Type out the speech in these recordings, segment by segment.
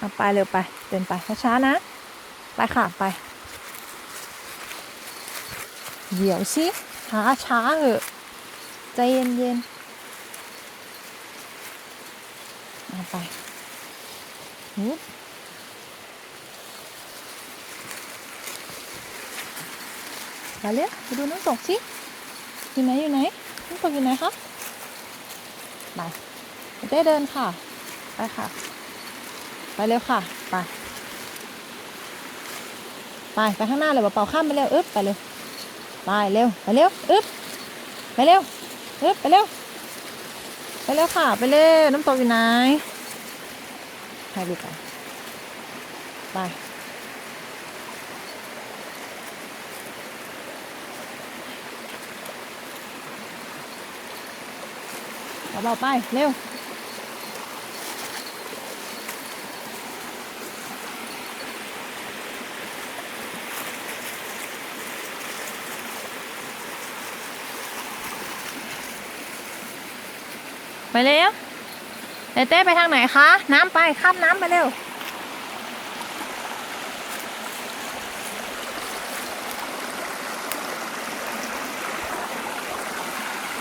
เอาไปเร็วไป เดินไปช้าๆนะ ไปค่ะไป เดี๋ยวสิช้าช้าเหอะใจเย็นเย็นๆเอาไปฮึบไปเร็วไปดูน้ำตกสิอยู่ไหนอยู่ไหนน้ำตกอยู่ไหนคะไปเต้เดินค่ะ ไปค่ะ เร็วค่ะ ไป ไปไปข้างหน้าเลยเป่าข้ามไปเร็วอึ๊บไปเร็วไปเร็วไปเร็วอึ๊บไปเร็วอึ๊บไปเร็วไปเร็วค่ะไปเร็วน้ำตกอยู่ไหนไปลูกไปไปเบาๆไปเร็ว ไปเร็วเต้เต้ไปทางไหนคะ น้ำไปข้ามน้ำไปเร็ว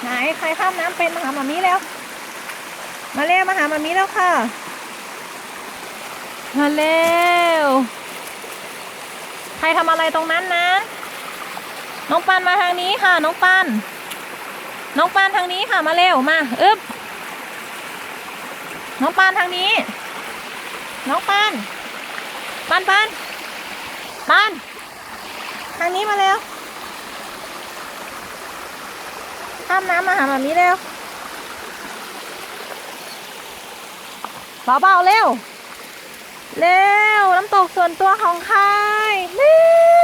ไหนใครข้ามน้ำเป็นมาหามามีแล้ว มาเร็วมาหามามีแล้วค่ะ มาเร็วใครทำอะไรตรงนั้นนะ น้องปันมาทางนี้ค่ะ น้องปันน้องปานทางนี้ค่ะมาเร็วมา อึ๊บ น้องปานทางนี้ น้องปานปานปานปานทางนี้มาเร็วข้ามน้ำมาหาแบบนี้เร็วเบาๆเร็ว เร็ว น้ำตกส่วนตัวของใครเร็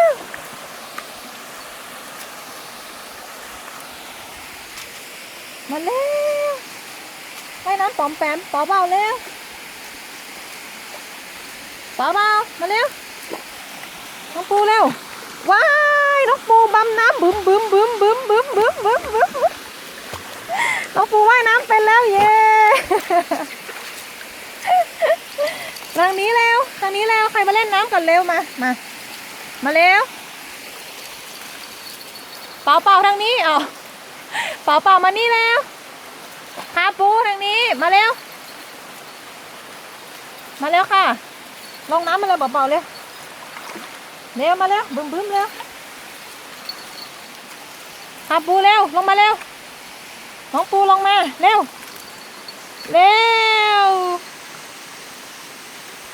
วมาเร็ว ว่ายน้ำปอมแปมปอเบาเร็วปอเบามาเร็ว น้องปูเร็ว ว้าย น้องปูบำน้ำบึ้มบึ้มบึ้มบึ้มบึ้มบึ้มบึ้มบึ้มน้องปูว่ายน้ำเป็นแล้วเย้ทางนี้เร็วทางนี้เร็วใครมาเล่นน้ำกันเร็วมา มา มาเร็ว เป่าเป่าทางนี้อ๋อเป่าเป่ามานี่แล้ว พาปูทางนี้มาเร็ว มาเร็วค่ะ ลงน้ำมาเลยเบาๆเร็วเร็วมาเร็วบึ้มบึ้มเร็วพาปูเร็วลงมาเร็วน้องปูลงมาเร็วเร็ว